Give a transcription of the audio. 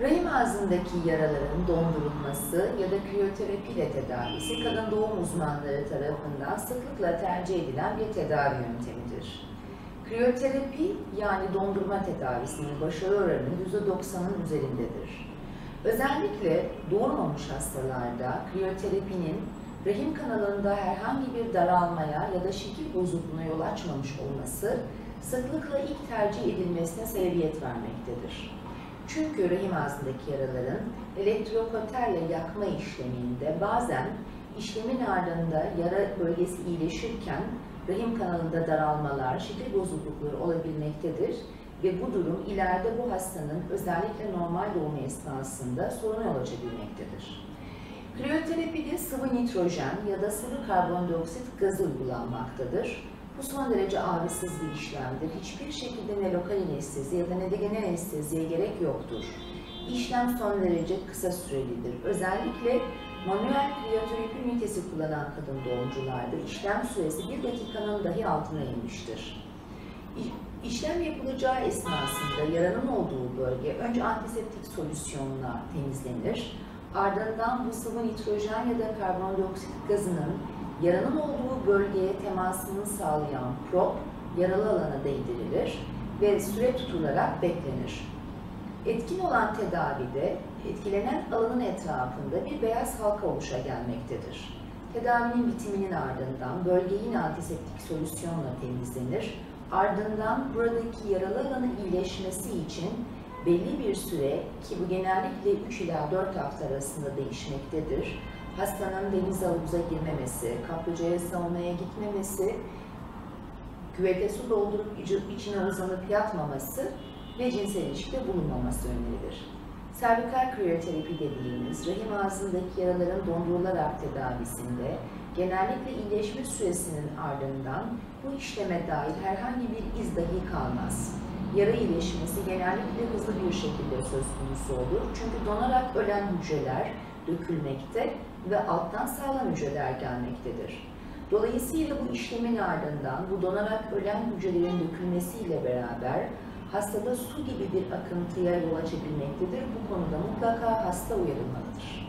Rahim ağzındaki yaraların dondurulması ya da kriyoterapi ile tedavisi kadın doğum uzmanları tarafından sıklıkla tercih edilen bir tedavi yöntemidir. Kriyoterapi yani dondurma tedavisinin başarı oranı %90'ın üzerindedir. Özellikle doğurmamış hastalarda kriyoterapinin rahim kanalında herhangi bir daralmaya ya da şekil bozukluğuna yol açmamış olması sıklıkla ilk tercih edilmesine sebebiyet vermektedir. Çünkü rahim ağzındaki yaraların elektrokoterle yakma işleminde bazen işlemin ardında yara bölgesi iyileşirken rahim kanalında daralmalar, şekil bozuklukları olabilmektedir ve bu durum ileride bu hastanın özellikle normal doğum esnasında sorun yol açabilmektedir. Kriyoterapide sıvı nitrojen ya da sıvı karbondioksit gazı uygulanmaktadır. Bu son derece ağrısız bir işlemdir. Hiçbir şekilde ne lokal anestezi ya da ne de genel anesteziye gerek yoktur. İşlem son derece kısa sürelidir. Özellikle manuel kriyoterapi ünitesi kullanan kadın doğumcularda işlem süresi bir dakikanın dahi altına inmiştir. İşlem yapılacağı esnasında yaranın olduğu bölge önce antiseptik solüsyonla temizlenir. Ardından bu sıvı nitrojen ya da karbondioksit gazının yaranın olduğu bölgeye temasını sağlayan prop yaralı alana değdirilir ve süre tutularak beklenir. Etkin olan tedavide etkilenen alanın etrafında bir beyaz halka oluşa gelmektedir. Tedavinin bitiminin ardından bölge yine antiseptik solüsyonla temizlenir. Ardından buradaki yaralı alanın iyileşmesi için belli bir süre ki bu genellikle 3 ila 4 hafta arasında değişmektedir hastanın deniz havuza girmemesi, kaplıcaya savunmaya gitmemesi, küvete su doldurup içine uzanıp yatmaması ve cinsel ilişkide bulunmaması önerilir. Servikal kriyoterapi dediğimiz rahim ağzındaki yaraların dondurularak tedavisinde genellikle iyileşme süresinin ardından bu işleme dair herhangi bir iz dahi kalmaz. Yara iyileşmesi genellikle hızlı bir şekilde söz konusu olur. Çünkü donarak ölen hücreler dökülmekte ve alttan sağlam hücreler gelmektedir. Dolayısıyla bu işlemin ardından bu donarak ölen hücrelerin dökülmesiyle beraber hastada su gibi bir akıntıya yol açabilmektedir. Bu konuda mutlaka hasta uyarılmalıdır.